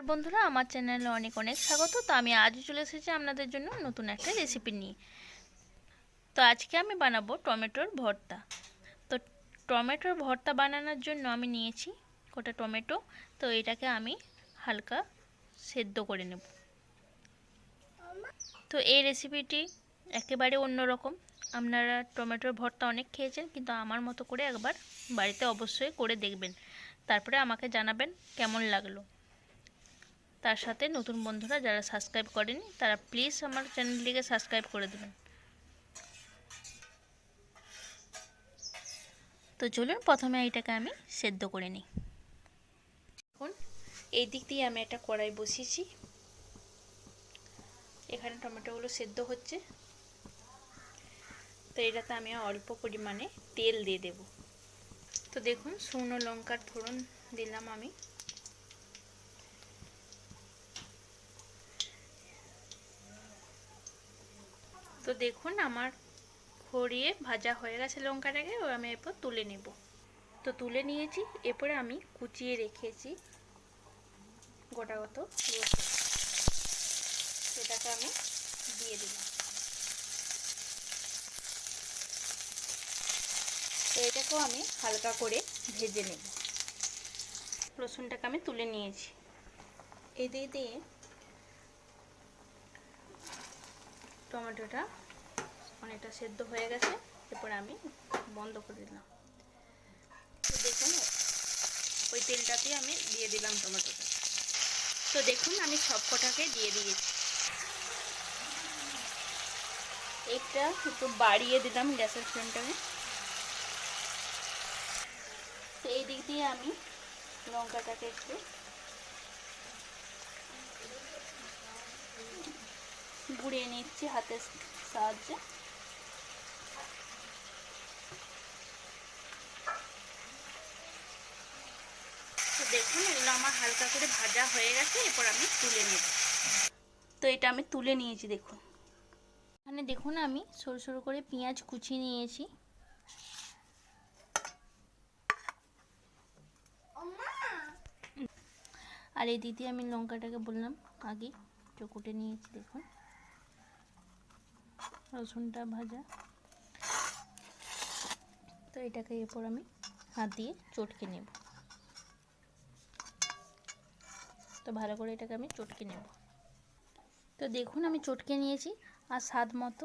নমস্কার বন্ধুরা, আমার চ্যানেলে অনেক অনেক স্বাগত। তো আমি আজ চলে এসেছি আপনাদের জন্য নতুন একটা রেসিপি নিয়ে। তো আজকে আমি বানাবো টমেটোর ভর্তা। তো টমেটোর ভর্তা বানানোর জন্য আমি নিয়েছি গোটা টমেটো। তো এটাকে আমি হালকা সেদ্ধ করে নেব। তো এই রেসিপিটি একেবারে অন্যরকম। আপনারা টমেটোর ভর্তা অনেক খেয়েছেন, কিন্তু আমার মতো করে একবার বাড়িতে অবশ্যই করে দেখবেন। তারপরে আমাকে জানাবেন কেমন লাগল। তার সাথে নতুন বন্ধুরা যারা সাবস্ক্রাইব করেনি, তারা প্লিজ আমার চ্যানেলটিকে সাবস্ক্রাইব করে দেবেন। তো চলুন প্রথমে এইটাকে আমি সেদ্ধ করে নিই। এখন এই দিক দিয়ে আমি একটা কড়াই বসিয়েছি। এখানে টমেটোগুলো সেদ্ধ হচ্ছে। তো এটাতে আমি অল্প পরিমাণে তেল দিয়ে দেব। তো দেখুন, শুকনো লঙ্কার ফোড়ন দিলাম আমি। তো দেখুন, আমার খড়িয়ে ভাজা হয়ে গেছে লঙ্কাটাকে ও আমি এরপর তুলে নেব। তো তুলে নিয়েছি, এরপরে আমি কুচিয়ে রেখেছি গোটা গত রসুন। সেটাকে আমি দিয়ে দিলাম। এটাকেও আমি হালকা করে ভেজে নেব। রসুনটাকে আমি তুলে নিয়েছি। এই দিয়ে দিয়ে টমেটোটা অনেকটা সেদ্ধ হয়ে গেছে, এরপর আমি বন্ধ করে দিলাম। তো দেখুন, ওই তেলটাতে আমি দিয়ে দিলাম টমেটোটা। তো দেখুন, আমি সব কটাকে দিয়ে দিয়েছি। একটা একটু বাড়িয়ে দিলাম গ্যাসের ফ্লেমটাকে এই দিক দিয়ে আমি লঙ্কাটাকে একটু গুঁড়িয়ে নিচ্ছি হাতের সাহায্যে। দেখুন, এগুলো আমার হালকা করে ভাজা হয়ে গেছে, এরপর আমি তুলে নেব। তো এটা আমি তুলে নিয়েছি, দেখুন। এখানে দেখুন, আমি সরু সরু করে পেঁয়াজ কুচি নিয়েছি। আর এই দিদি আমি লঙ্কাটাকে বললাম, আগে চকুটে নিয়েছি, দেখুন। রসুনটা ভাজা। তো এটাকে এরপর আমি হাত দিয়ে চটকে নেব। তো ভালো করে এটাকে আমি চটকে নেব। তো দেখুন আমি চটকে নিয়েছি আর স্বাদ মতো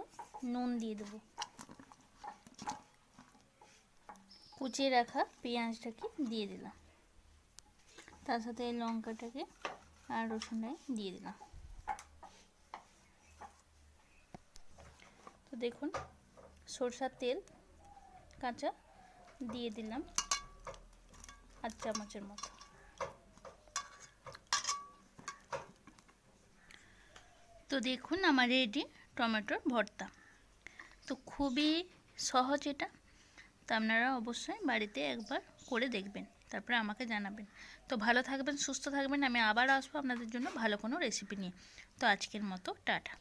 নুন দিয়ে দেবো। কুচিয়ে রাখা পেঁয়াজটাকে দিয়ে দিলাম। তার সাথে লঙ্কাটাকে আর রসুনটাকে দিয়ে দিলাম। তো দেখুন, সরষার তেল, কাঁচা দিয়ে দিলাম আধ চামচের মতো। তো দেখুন আমার রেডি টমেটোর ভর্তা। তো খুবই সহজ এটা, তো আপনারা অবশ্যই বাড়িতে একবার করে দেখবেন, তারপরে আমাকে জানাবেন। তো ভালো থাকবেন, সুস্থ থাকবেন, আমি আবার আসব আপনাদের জন্য ভালো কোনো রেসিপি নিয়ে। তো আজকের মতো, টাটা।